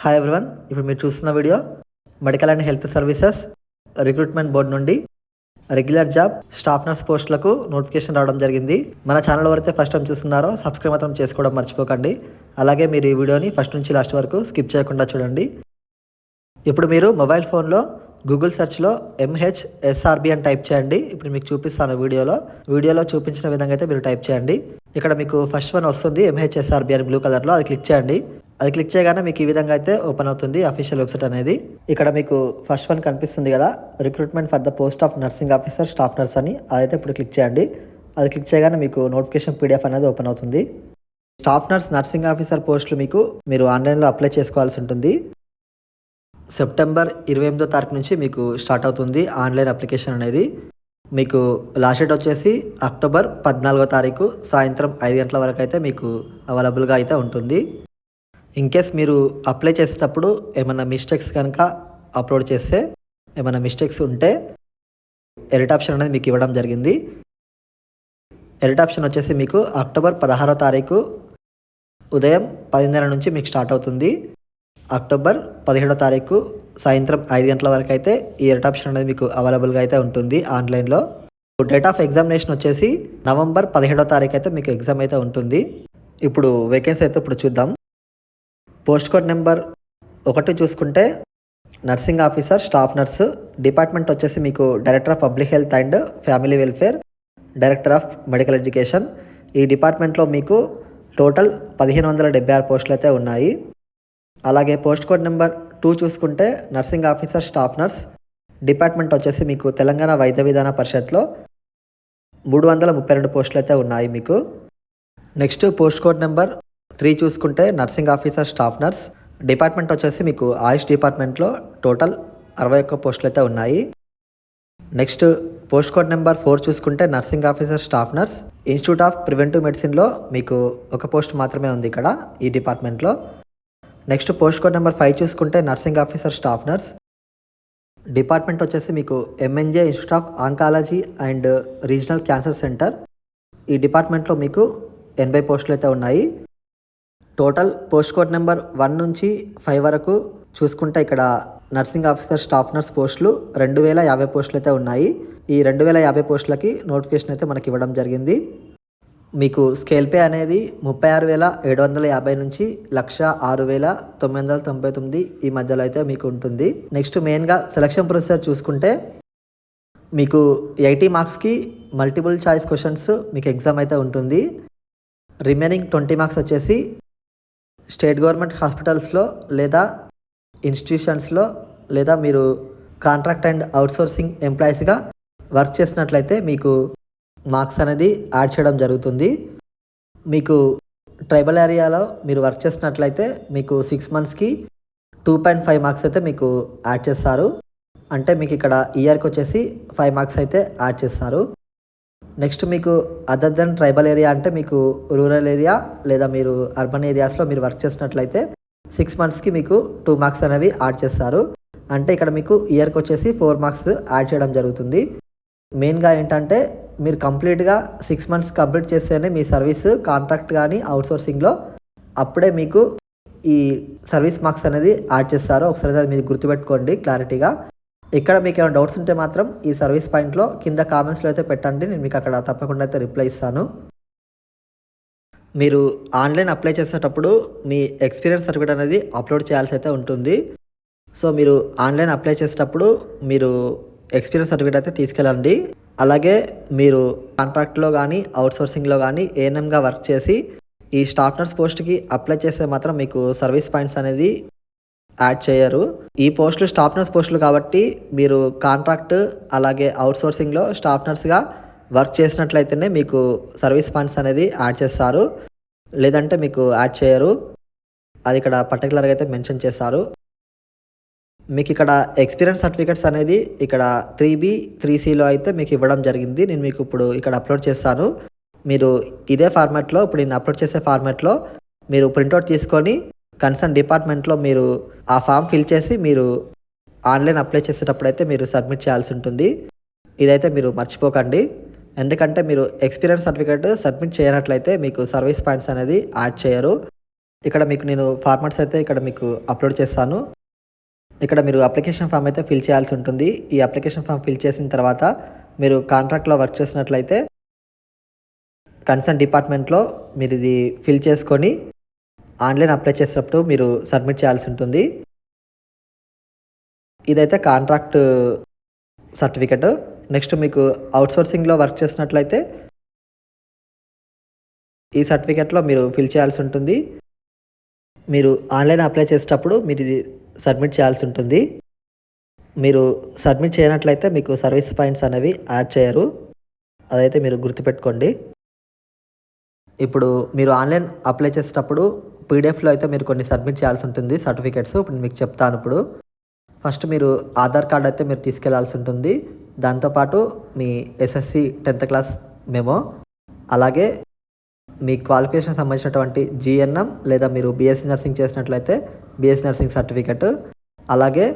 Hi everyone ఇప్పుడు మీరు చూస్తున్న video medical and health services recruitment board నుండి రెగ్యులర్ జాబ్ స్టాఫ్ నర్స్ పోస్టులకు నోటిఫికేషన్ రావడం జరిగింది. మన ఛానల్ ఎవరైతే ఫస్ట్ టైం చూస్తున్నారో సబ్స్క్రైబ్ మాత్రం చేసుకోవడం మర్చిపోకండి. అలాగే మీరు ఈ వీడియోని ఫస్ట్ నుంచి లాస్ట్ వరకు స్కిప్ చేయకుండా చూడండి. ఇప్పుడు మీరు మొబైల్ ఫోన్లో గూగుల్ సెర్చ్లో ఎంహెచ్ఎస్ఆర్బి అని టైప్ చేయండి. ఇప్పుడు మీకు చూపిస్తాను వీడియోలో వీడియోలో చూపించిన విధంగా అయితే మీరు టైప్ చేయండి. ఇక్కడ మీకు ఫస్ట్ వన్ వస్తుంది ఎంహెచ్ఎస్ఆర్బి అని బ్లూ కలర్లో అది క్లిక్ చేయండి. అది క్లిక్ చేయగానే మీకు ఈ విధంగా అయితే ఓపెన్ అవుతుంది అఫీషియల్ వెబ్సైట్ అనేది. ఇక్కడ మీకు ఫస్ట్ వన్ కనిపిస్తుంది కదా recruitment for the post of nursing officer staff nurse అని. అదైతే ఇప్పుడు క్లిక్ చేయండి. అది క్లిక్ చేయగానే మీకు నోటిఫికేషన్ పీడిఎఫ్ అనేది ఓపెన్ అవుతుంది. స్టాఫ్ నర్స్ నర్సింగ్ ఆఫీసర్ పోస్టులు మీకు మీరు ఆన్లైన్లో అప్లై చేసుకోవాల్సి ఉంటుంది. సెప్టెంబర్ ఇరవై ఎనిమిదో తారీఖు నుంచి మీకు స్టార్ట్ అవుతుంది ఆన్లైన్ అప్లికేషన్ అనేది. మీకు లాస్ట్ డేట్ వచ్చేసి అక్టోబర్ పద్నాలుగో తారీఖు సాయంత్రం ఐదు గంటల వరకు అయితే మీకు అవైలబుల్గా అయితే ఉంటుంది. ఇన్ కేస్ మీరు అప్లై చేసేటప్పుడు ఏమైనా మిస్టేక్స్ కనుక అప్లోడ్ చేస్తే ఏమైనా మిస్టేక్స్ ఉంటే ఎడిట్ ఆప్షన్ అనేది మీకు ఇవ్వడం జరిగింది. ఎడిట్ ఆప్షన్ వచ్చేసి మీకు అక్టోబర్ పదహారో తారీఖు ఉదయం పదిన్నర నుంచి మీకు స్టార్ట్ అవుతుంది. అక్టోబర్ పదిహేడో తారీఖు సాయంత్రం ఐదు గంటల వరకు అయితే ఈ ఎడిట్ ఆప్షన్ అనేది మీకు అవైలబుల్గా అయితే ఉంటుంది ఆన్లైన్లో డేట్ ఆఫ్ ఎగ్జామినేషన్ వచ్చేసి నవంబర్ పదిహేడో తారీఖు అయితే మీకు ఎగ్జామ్ అయితే ఉంటుంది. ఇప్పుడు వేకెన్సీ అయితే ఇప్పుడు చూద్దాం. పోస్ట్ కోడ్ నెంబర్ ఒకటి చూసుకుంటే nursing officer staff nurse department వచ్చేసి మీకు director of public health and family welfare director of medical education. ఈ డిపార్ట్మెంట్లో మీకు టోటల్ పదిహేను వందల డెబ్బై ఆరు పోస్టులు అయితే ఉన్నాయి. అలాగే పోస్ట్ కోడ్ నెంబర్ టూ చూసుకుంటే nursing officer staff nurse department వచ్చేసి మీకు తెలంగాణ వైద్య విధాన పరిషత్లో మూడు వందల ముప్పై రెండు పోస్టులు అయితే ఉన్నాయి మీకు. Next post code number three చూసుకుంటే nursing officer staff nurse. Department వచ్చేసి మీకు ఆయుష్ డిపార్ట్మెంట్లో టోటల్ అరవై ఒక్క పోస్టులు అయితే ఉన్నాయి. Next post code number four చూసుకుంటే nursing officer staff nurse. Institute of preventive మెడిసిన్లో మీకు ఒక పోస్ట్ మాత్రమే ఉంది ఇక్కడ ఈ డిపార్ట్మెంట్లో. Next post code number five చూసుకుంటే nursing officer staff nurse. Department వచ్చేసి మీకు MNJ institute of oncology and regional cancer centre. ఈ డిపార్ట్మెంట్లో మీకు ఎనభై పోస్టులు అయితే ఉన్నాయి. Total post code number one నుంచి ఫైవ్ వరకు చూసుకుంటే ఇక్కడ నర్సింగ్ ఆఫీసర్ స్టాఫ్ నర్స్ పోస్టులు రెండు వేల యాభై పోస్టులు అయితే ఉన్నాయి. ఈ రెండు వేల యాభై పోస్టులకి నోటిఫికేషన్ అయితే మనకి ఇవ్వడం జరిగింది. మీకు స్కేల్ పే అనేది ముప్పై ఆరు వేల ఏడు వందల యాభై నుంచి లక్ష ఆరు వేల తొమ్మిది వందల తొంభై తొమ్మిది ఈ మధ్యలో అయితే మీకు ఉంటుంది. నెక్స్ట్ మెయిన్గా సెలక్షన్ ప్రొసీజర్ చూసుకుంటే మీకు ఎయిటీ మార్క్స్కి మల్టిపుల్ చాయిస్ క్వశ్చన్స్ మీకు ఎగ్జామ్ అయితే ఉంటుంది. రిమైనింగ్ ట్వంటీ మార్క్స్ వచ్చేసి స్టేట్ గవర్నమెంట్ హాస్పిటల్స్లో లేదా ఇన్స్టిట్యూషన్స్లో లేదా మీరు కాంట్రాక్ట్ అండ్ అవుట్సోర్సింగ్ ఎంప్లాయీస్గా వర్క్ చేసినట్లయితే మీకు మార్క్స్ అనేది యాడ్ చేయడం జరుగుతుంది. మీకు ట్రైబల్ ఏరియాలో మీరు వర్క్ చేసినట్లయితే మీకు సిక్స్ మంత్స్కి టూ పాయింట్ ఫైవ్ మార్క్స్ అయితే మీకు యాడ్ చేస్తారు. అంటే మీకు ఇక్కడ ఇయర్కి వచ్చేసి ఫైవ్ మార్క్స్ అయితే యాడ్ చేస్తారు. నెక్స్ట్ మీకు అదర్ దెన్ ట్రైబల్ ఏరియా అంటే మీకు రూరల్ ఏరియా లేదా మీరు అర్బన్ ఏరియాస్లో మీరు వర్క్ చేసినట్లయితే సిక్స్ మంత్స్కి మీకు టూ మార్క్స్ అనేవి యాడ్ చేస్తారు. అంటే ఇక్కడ మీకు ఇయర్కి వచ్చేసి ఫోర్ మార్క్స్ యాడ్ చేయడం జరుగుతుంది. మెయిన్గా ఏంటంటే మీరు కంప్లీట్గా సిక్స్ మంత్స్ కంప్లీట్ చేస్తేనే మీ సర్వీస్ కాంట్రాక్ట్ కానీ అవుట్సోర్సింగ్లో అప్పుడే మీకు ఈ సర్వీస్ మార్క్స్ అనేది యాడ్ చేస్తారు. ఒకసారి అది మీరు గుర్తుపెట్టుకోండి క్లారిటీగా ఇక్కడ మీకు ఏమైనా డౌట్స్ ఉంటే మాత్రం ఈ సర్వీస్ పాయింట్లో కింద కామెంట్స్లో అయితే పెట్టండి. నేను మీకు అక్కడ తప్పకుండా అయితే రిప్లై ఇస్తాను. మీరు ఆన్లైన్ అప్లై చేసేటప్పుడు మీ ఎక్స్పీరియన్స్ సర్టిఫికేట్ అనేది అప్లోడ్ చేయాల్సి అయితే ఉంటుంది. సో మీరు ఆన్లైన్ అప్లై చేసేటప్పుడు మీరు ఎక్స్పీరియన్స్ సర్టిఫికేట్ అయితే తీసుకెళ్ళండి. అలాగే మీరు కాంట్రాక్ట్లో కానీ అవుట్సోర్సింగ్లో కానీ ఏఎన్ఎంగా వర్క్ చేసి ఈ స్టాఫ్ నర్స్ పోస్ట్కి అప్లై చేస్తే మాత్రం మీకు సర్వీస్ పాయింట్స్ అనేది యాడ్ చేయరు. ఈ పోస్టులు స్టాఫ్ నర్స్ పోస్టులు కాబట్టి మీరు కాంట్రాక్ట్ అలాగే అవుట్సోర్సింగ్లో స్టాఫ్ నర్స్గా వర్క్ చేసినట్లయితేనే మీకు సర్వీస్ పాయింట్స్ అనేది యాడ్ చేస్తారు. లేదంటే మీకు యాడ్ చేయరు. అది ఇక్కడ పర్టికులర్గా అయితే మెన్షన్ చేస్తారు మీకు ఇక్కడ ఎక్స్పీరియన్స్ సర్టిఫికెట్స్ అనేది ఇక్కడ త్రీ బి త్రీ సిలో అయితే మీకు ఇవ్వడం జరిగింది. నేను మీకు ఇప్పుడు ఇక్కడ అప్లోడ్ చేస్తాను. మీరు ఇదే ఫార్మాట్లో ఇప్పుడు నేను అప్లోడ్ చేసే ఫార్మాట్లో మీరు ప్రింట్అవుట్ తీసుకొని కన్సర్న్ డిపార్ట్మెంట్లో మీరు ఆ ఫామ్ ఫిల్ చేసి మీరు ఆన్లైన్ అప్లై చేసేటప్పుడు అయితే మీరు సబ్మిట్ చేయాల్సి ఉంటుంది. ఇదైతే మీరు మర్చిపోకండి. ఎందుకంటే మీరు ఎక్స్పీరియన్స్ సర్టిఫికేట్ సబ్మిట్ చేయనట్లయితే మీకు సర్వీస్ పాయింట్స్ అనేది యాడ్ చేయరు. ఇక్కడ మీకు నేను ఫార్మాట్స్ అయితే ఇక్కడ మీకు అప్లోడ్ చేస్తాను. ఇక్కడ మీరు అప్లికేషన్ ఫామ్ అయితే ఫిల్ చేయాల్సి ఉంటుంది. ఈ అప్లికేషన్ ఫామ్ ఫిల్ చేసిన తర్వాత మీరు కాంట్రాక్ట్లో వర్క్ చేసినట్లయితే కన్సర్న్ డిపార్ట్మెంట్లో మీరు ఇది ఫిల్ చేసుకొని ఆన్లైన్ అప్లై చేసినప్పుడు మీరు సబ్మిట్ చేయాల్సి ఉంటుంది. ఇదైతే కాంట్రాక్ట్ సర్టిఫికెట్. నెక్స్ట్ మీకు అవుట్సోర్సింగ్లో వర్క్ చేసినట్లయితే ఈ సర్టిఫికెట్లో మీరు ఫిల్ చేయాల్సి ఉంటుంది. మీరు ఆన్లైన్ అప్లై చేసేటప్పుడు మీరు ఇది సబ్మిట్ చేయాల్సి ఉంటుంది. మీరు సబ్మిట్ చేయనట్లయితే మీకు సర్వీస్ పాయింట్స్ అనేవి యాడ్ చేయరు. అదైతే మీరు గుర్తుపెట్టుకోండి. ఇప్పుడు మీరు ఆన్లైన్ అప్లై చేసేటప్పుడు పీడిఎఫ్లో అయితే మీరు కొన్ని సబ్మిట్ చేయాల్సి ఉంటుంది సర్టిఫికేట్స్. ఇప్పుడు మీకు చెప్తాను ఇప్పుడు. ఫస్ట్ మీరు ఆధార్ కార్డ్ అయితే మీరు తీసుకెళ్ళాల్సి ఉంటుంది. దాంతోపాటు మీ ఎస్ఎస్సి టెన్త్ క్లాస్ మెమో అలాగే మీ క్వాలిఫికేషన్ సంబంధించినటువంటి జిఎన్ఎం లేదా మీరు బీఎస్సీ నర్సింగ్ చేసినట్లయితే బీఎస్సీ నర్సింగ్ సర్టిఫికెట్ అలాగే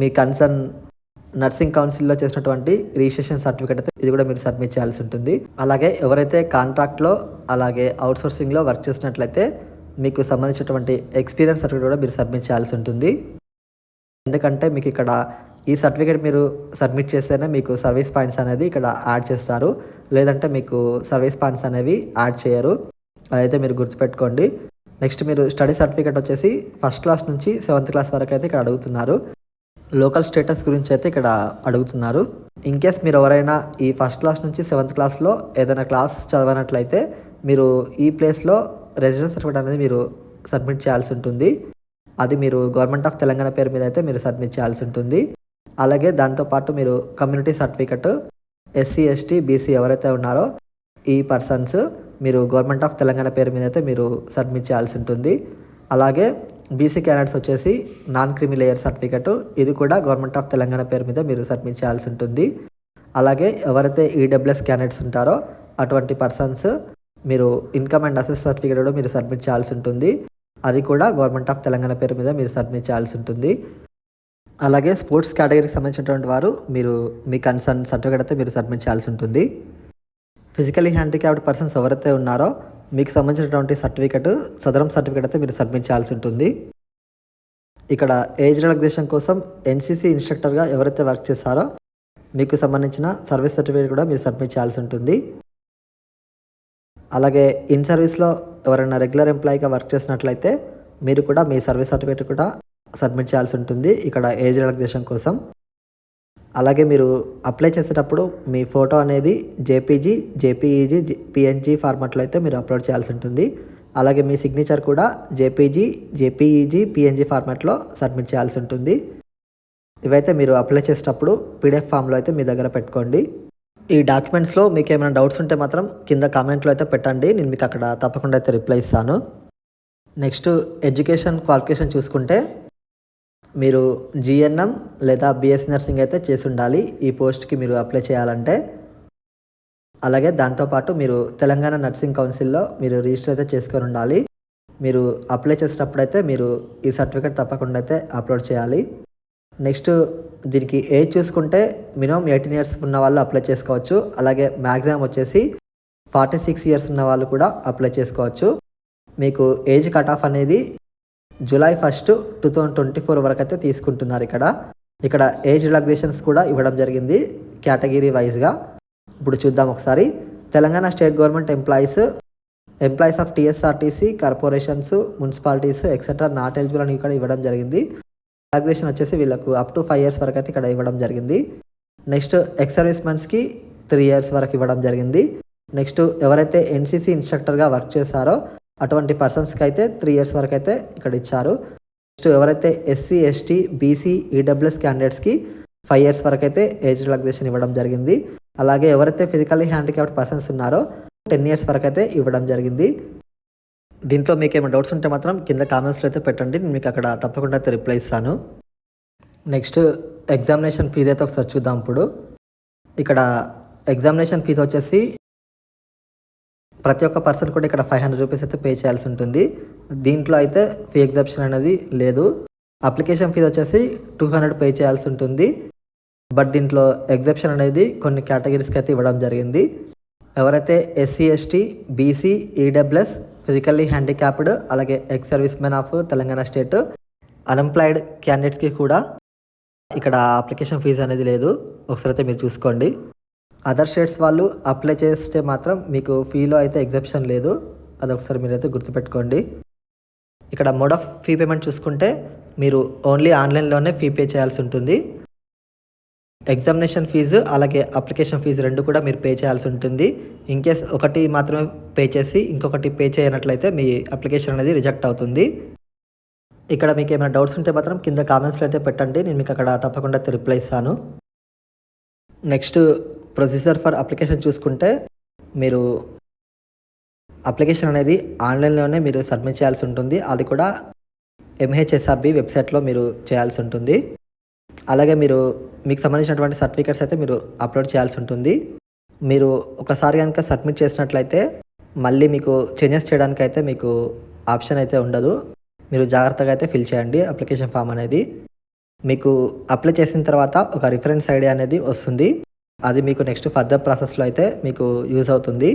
మీ కన్సర్న్ నర్సింగ్ కౌన్సిల్లో చేసినటువంటి రిజిస్ట్రేషన్ సర్టిఫికేట్ అయితే ఇది కూడా మీరు సబ్మిట్ చేయాల్సి ఉంటుంది. అలాగే ఎవరైతే కాంట్రాక్ట్లో అలాగే అవుట్సోర్సింగ్లో వర్క్ చేసినట్లయితే మీకు సంబంధించినటువంటి ఎక్స్పీరియన్స్ సర్టిఫికేట్ కూడా మీరు సబ్మిట్ చేయాల్సి ఉంటుంది. ఎందుకంటే మీకు ఇక్కడ ఈ సర్టిఫికేట్ మీరు సబ్మిట్ చేస్తేనే మీకు సర్వీస్ పాయింట్స్ అనేది ఇక్కడ యాడ్ చేస్తారు. లేదంటే మీకు సర్వీస్ పాయింట్స్ అనేవి యాడ్ చేయరు. అదైతే మీరు గుర్తుపెట్టుకోండి. నెక్స్ట్ మీరు స్టడీ సర్టిఫికేట్ వచ్చేసి ఫస్ట్ క్లాస్ నుంచి సెవెంత్ క్లాస్ వరకు అయితే ఇక్కడ అడుగుతున్నారు. లోకల్ స్టేటస్ గురించి అయితే ఇక్కడ అడుగుతున్నారు. ఇన్ కేస్ మీరు ఎవరైనా ఈ ఫస్ట్ క్లాస్ నుంచి సెవెంత్ క్లాస్లో ఏదైనా క్లాస్ చదవనట్లయితే మీరు ఈ ప్లేస్లో రెసిడెన్స్ సర్టిఫికేట్ అనేది మీరు సబ్మిట్ చేయాల్సి ఉంటుంది. అది మీరు గవర్నమెంట్ ఆఫ్ తెలంగాణ పేరు మీద అయితే మీరు సబ్మిట్ చేయాల్సి ఉంటుంది. అలాగే దాంతోపాటు మీరు community certificate SC ST BC ఎవరైతే ఉన్నారో ఈ పర్సన్స్ మీరు గవర్నమెంట్ ఆఫ్ తెలంగాణ పేరు మీద అయితే మీరు సబ్మిట్ చేయాల్సి ఉంటుంది. అలాగే బీసీ క్యాండిడేట్స్ వచ్చేసి నాన్ క్రిమి లేయర్ సర్టిఫికెట్ ఇది కూడా గవర్నమెంట్ ఆఫ్ తెలంగాణ పేరు మీద మీరు సబ్మిట్ చేయాల్సి ఉంటుంది. అలాగే ఎవరైతే ఈడబ్ల్యూఎస్ క్యాండిడేట్స్ ఉంటారో అటువంటి పర్సన్స్ మీరు ఇన్కమ్ అండ్ అసెస్ సర్టిఫికేట్ కూడా మీరు సబ్మిట్ చేయాల్సి ఉంటుంది. అది కూడా గవర్నమెంట్ ఆఫ్ తెలంగాణ పేరు మీద మీరు సబ్మిట్ చేయాల్సి ఉంటుంది. అలాగే స్పోర్ట్స్ కేటగిరీకి సంబంధించినటువంటి వారు మీరు మీ కన్సర్న్ సర్టిఫికేట్ అయితే మీరు సబ్మిట్ చేయాల్సి ఉంటుంది. ఫిజికలీ హ్యాండిక్యాప్డ్ పర్సన్స్ ఎవరైతే ఉన్నారో మీకు సంబంధించినటువంటి సర్టిఫికెట్ సదరం సర్టిఫికేట్ అయితే మీరు సబ్మిట్ చేయాల్సి ఉంటుంది. ఇక్కడ ఏజ్ రిలాక్సేషన్ కోసం ఎన్సీసీ ఇన్స్ట్రక్టర్గా ఎవరైతే వర్క్ చేస్తారో మీకు సంబంధించిన సర్వీస్ సర్టిఫికేట్ కూడా మీరు సబ్మిట్ చేయాల్సి ఉంటుంది. అలాగే ఇన్ సర్వీస్లో ఎవరైనా రెగ్యులర్ ఎంప్లాయీగా వర్క్ చేసినట్లయితే మీరు కూడా మీ సర్వీస్ సర్టిఫికేట్ కూడా సబ్మిట్ చేయాల్సి ఉంటుంది ఇక్కడ ఏజ్ రిలాక్సేషన్ కోసం. అలాగే మీరు అప్లై చేసేటప్పుడు మీ ఫోటో అనేది జేపీజీ జేపీఈజీ పిఎన్జీ ఫార్మాట్లో అయితే మీరు అప్లోడ్ చేయాల్సి ఉంటుంది. అలాగే మీ సిగ్నేచర్ కూడా జేపీజీ జేపీఈజీ పిఎన్జీ ఫార్మాట్లో సబ్మిట్ చేయాల్సి ఉంటుంది. ఇవైతే మీరు అప్లై చేసేటప్పుడు పీడిఎఫ్ ఫామ్లో అయితే మీ దగ్గర పెట్టుకోండి. ఈ డాక్యుమెంట్స్లో మీకు ఏమైనా డౌట్స్ ఉంటే మాత్రం కింద కామెంట్లో అయితే పెట్టండి. నేను మీకు అక్కడ తప్పకుండా అయితే రిప్లై ఇస్తాను. నెక్స్ట్ ఎడ్యుకేషన్ క్వాలిఫికేషన్ చూసుకుంటే మీరు జిఎన్ఎం లేదా బిఎస్ నర్సింగ్ అయితే చేసి ఉండాలి. ఈ పోస్ట్కి మీరు అప్లై చేయాలంటే. అలాగే దాంతోపాటు మీరు తెలంగాణ నర్సింగ్ కౌన్సిల్లో మీరు రిజిస్టర్ అయితే చేసుకొని ఉండాలి. మీరు అప్లై చేసేటప్పుడైతే మీరు ఈ సర్టిఫికేట్ తప్పకుండా అయితే అప్లోడ్ చేయాలి. నెక్స్ట్ దీనికి ఏజ్ చూసుకుంటే మినిమం ఎయిటీన్ ఇయర్స్ ఉన్న వాళ్ళు అప్లై చేసుకోవచ్చు. అలాగే మ్యాక్సిమం వచ్చేసి ఫార్టీ సిక్స్ ఇయర్స్ ఉన్న వాళ్ళు కూడా అప్లై చేసుకోవచ్చు. మీకు ఏజ్ కట్ ఆఫ్ అనేది July first two thousand twenty four వరకు అయితే తీసుకుంటున్నారు ఇక్కడ. ఇక్కడ ఏజ్ రిలాక్సేషన్స్ కూడా ఇవ్వడం జరిగింది కేటగిరీ వైజ్గా ఇప్పుడు చూద్దాం ఒకసారి. Telangana state government employees employees of TSRTC corporations municipalities etcetera not eligible అని ఇక్కడ ఇవ్వడం జరిగింది. రిలాక్సేషన్ వచ్చేసి వీళ్ళకు అప్ టు ఫైవ్ ఇయర్స్ వరకు అయితే ఇక్కడ ఇవ్వడం జరిగింది. నెక్స్ట్ ఎక్స్ సర్వీస్ మెన్స్కి త్రీ ఇయర్స్ వరకు ఇవ్వడం జరిగింది. నెక్స్ట్ ఎవరైతే ఎన్సీసీ ఇన్స్ట్రక్టర్గా వర్క్ చేశారో అటువంటి పర్సన్స్కి అయితే త్రీ ఇయర్స్ వరకు అయితే ఇక్కడ ఇచ్చారు. నెక్స్ట్ ఎవరైతే ఎస్సీ ఎస్టీ బీసీ ఈడబ్ల్యూఎస్ క్యాండిడేట్స్కి ఫైవ్ ఇయర్స్ వరకు అయితే ఏజ్ రిలాక్సేషన్ ఇవ్వడం జరిగింది. అలాగే ఎవరైతే ఫిజికల్లీ హ్యాండిక్యాప్డ్ పర్సన్స్ ఉన్నారో టెన్ ఇయర్స్ వరకు అయితే ఇవ్వడం జరిగింది. దీంట్లో మీకు ఏమైనా డౌట్స్ ఉంటే మాత్రం కింద కామెంట్స్లో అయితే పెట్టండి. నేను మీకు అక్కడ తప్పకుండా అయితే రిప్లై ఇస్తాను. నెక్స్ట్ ఎగ్జామినేషన్ ఫీజు అయితే ఒకసారి చూద్దాం ఇప్పుడు. ఇక్కడ ఎగ్జామినేషన్ ఫీజు వచ్చేసి ప్రతి ఒక్క పర్సన్ కూడా ఇక్కడ ఫైవ్ హండ్రెడ్ రూపీస్ అయితే పే చేయాల్సి ఉంటుంది. దీంట్లో అయితే ఫీ ఎగ్జాప్షన్ అనేది లేదు. అప్లికేషన్ ఫీజు వచ్చేసి టూ హండ్రెడ్ పే చేయాల్సి ఉంటుంది. బట్ దీంట్లో ఎగ్జాప్షన్ అనేది కొన్ని కేటగిరీస్కి అయితే ఇవ్వడం జరిగింది. ఎవరైతే SC ST BC EWS physically handicapped అలాగే ex service men of Telangana state. Unemployed క్యాండిడేట్స్కి కూడా ఇక్కడ అప్లికేషన్ ఫీజు అనేది లేదు. ఒకసారి అయితే మీరు చూసుకోండి. అదర్ స్టేట్స్ వాళ్ళు అప్లై చేస్తే మాత్రం మీకు ఫీలో అయితే ఎగ్జెప్షన్ లేదు. అది ఒకసారి మీరైతే గుర్తుపెట్టుకోండి. ఇక్కడ మోడ్ ఆఫ్ ఫీ పేమెంట్ చూసుకుంటే మీరు ఓన్లీ ఆన్లైన్లోనే ఫీ పే చేయాల్సి ఉంటుంది. ఎగ్జామినేషన్ ఫీజు అలాగే అప్లికేషన్ ఫీజు రెండు కూడా మీరు పే చేయాల్సి ఉంటుంది. ఇన్ కేస్ ఒకటి మాత్రమే పే చేసి ఇంకొకటి పే చేయనట్లయితే మీ అప్లికేషన్ అనేది రిజెక్ట్ అవుతుంది. ఇక్కడ మీకు ఏమైనా డౌట్స్ ఉంటే మాత్రం కింద కామెంట్స్లో అయితే పెట్టండి. నేను మీకు అక్కడ తప్పకుండా అయితే రిప్లై ఇస్తాను. నెక్స్ట్ ప్రొసీజర్ ఫర్ అప్లికేషన్ చూసుకుంటే మీరు అప్లికేషన్ అనేది ఆన్లైన్లోనే మీరు సబ్మిట్ చేయాల్సి ఉంటుంది. అది కూడా ఎంహెచ్ఎస్ఆర్బి వెబ్సైట్లో మీరు చేయాల్సి ఉంటుంది. అలాగే మీరు మీకు సంబంధించినటువంటి సర్టిఫికేట్స్ అయితే మీరు అప్లోడ్ చేయాల్సి ఉంటుంది. మీరు ఒకసారి కనుక సబ్మిట్ చేసినట్లయితే మళ్ళీ మీకు చేంజెస్ చేయడానికి అయితే మీకు ఆప్షన్ అయితే ఉండదు. మీరు జాగ్రత్తగా అయితే ఫిల్ చేయండి అప్లికేషన్ ఫామ్ అనేది. మీకు అప్లై చేసిన తర్వాత ఒక రిఫరెన్స్ ఐడి అనేది వస్తుంది. అది మీకు నెక్స్ట్ ఫర్దర్ ప్రాసెస్లో అయితే మీకు యూజ్ అవుతుంది.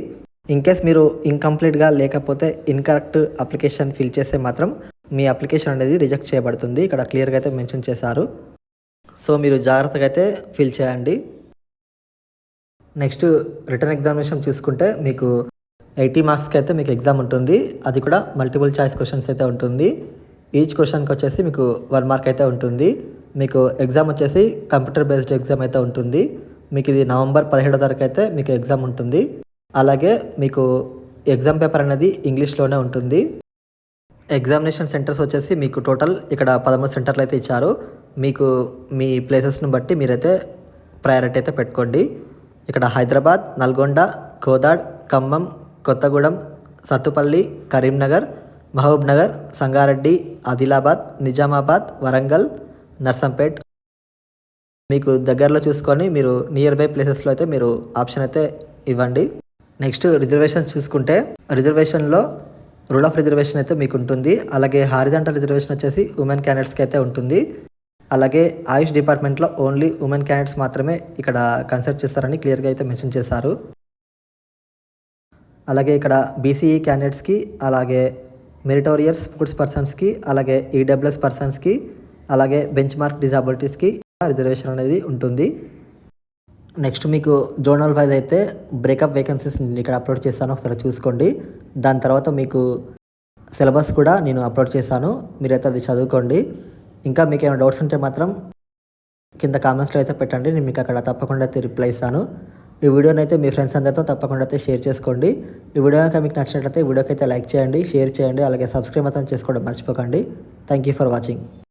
ఇన్ కేస్ మీరు ఇన్కంప్లీట్గా లేకపోతే ఇన్కరెక్ట్ అప్లికేషన్ ఫిల్ చేస్తే మాత్రం మీ అప్లికేషన్ అనేది రిజెక్ట్ చేయబడుతుంది. ఇక్కడ క్లియర్గా అయితే మెన్షన్ చేశారు. సో మీరు జాగ్రత్తగా అయితే ఫిల్ చేయండి. నెక్స్ట్ రిటర్న్ ఎగ్జామినేషన్ చూసుకుంటే మీకు ఎయిటీ మార్క్స్కి అయితే మీకు ఎగ్జామ్ ఉంటుంది. అది కూడా మల్టిపుల్ చాయిస్ క్వశ్చన్స్ అయితే ఉంటుంది. ఈచ్ క్వశ్చన్కి వచ్చేసి మీకు వన్ మార్క్ అయితే ఉంటుంది. మీకు ఎగ్జామ్ వచ్చేసి కంప్యూటర్ బేస్డ్ ఎగ్జామ్ అయితే ఉంటుంది. మీకు ఇది నవంబర్ పదిహేడో తారీఖు అయితే మీకు ఎగ్జామ్ ఉంటుంది. అలాగే మీకు ఎగ్జామ్ పేపర్ అనేది ఇంగ్లీష్లోనే ఉంటుంది. ఎగ్జామినేషన్ సెంటర్స్ వచ్చేసి మీకు టోటల్ ఇక్కడ పదమూడు సెంటర్లు అయితే ఇచ్చారు. మీకు మీ ప్లేసెస్ని బట్టి మీరైతే ప్రయారిటీ అయితే పెట్టుకోండి. ఇక్కడ హైదరాబాద్ నల్గొండ కోదాడ్ ఖమ్మం కొత్తగూడెం సత్తుపల్లి కరీంనగర్ మహబూబ్ నగర్ సంగారెడ్డి ఆదిలాబాద్ నిజామాబాద్ వరంగల్ నర్సంపేట్. మీకు దగ్గరలో చూసుకొని మీరు నియర్ బై ప్లేసెస్లో అయితే మీరు ఆప్షన్ అయితే ఇవ్వండి. నెక్స్ట్ రిజర్వేషన్ చూసుకుంటే రిజర్వేషన్లో రూల్ ఆఫ్ రిజర్వేషన్ అయితే మీకు ఉంటుంది. అలాగే హారిజంటల్ రిజర్వేషన్ వచ్చేసి ఉమెన్ క్యాండిడేట్స్కి అయితే ఉంటుంది. అలాగే ఆయుష్ డిపార్ట్మెంట్లో ఓన్లీ ఉమెన్ క్యాండిడేట్స్ మాత్రమే ఇక్కడ కన్సల్ట్ చేస్తారని క్లియర్గా అయితే మెన్షన్ చేశారు. అలాగే ఇక్కడ బీసీఈ క్యాండిడేట్స్కి అలాగే మెరిటోరియస్ స్పోర్ట్స్ పర్సన్స్కి అలాగే ఈడబ్ల్యూఎస్ పర్సన్స్కి అలాగే బెంచ్ మార్క్ డిజాబిలిటీస్కి రిజర్వేషన్ అనేది ఉంటుంది. నెక్స్ట్ మీకు జోనల్ వైజ్ అయితే బ్రేకప్ వేకెన్సీస్ నేను ఇక్కడ అప్లోడ్ చేశాను ఒకసారి చూసుకోండి. దాని తర్వాత మీకు సిలబస్ కూడా నేను అప్లోడ్ చేశాను మీరైతే అది చదువుకోండి. ఇంకా మీకు ఏమైనా డౌట్స్ ఉంటే మాత్రం కింద కామెంట్స్లో అయితే పెట్టండి. నేను మీకు అక్కడ తప్పకుండా అయితే రిప్లై ఇస్తాను. ఈ వీడియోని అయితే మీ ఫ్రెండ్స్ అందరితో తప్పకుండా అయితే షేర్ చేసుకోండి. ఈ వీడియో కనుక మీకు నచ్చినట్లయితే ఈ వీడియోకి అయితే లైక్ చేయండి షేర్ చేయండి అలాగే సబ్స్క్రైబ్ మాత్రం చేసుకోవడం మర్చిపోకండి. Thank you for watching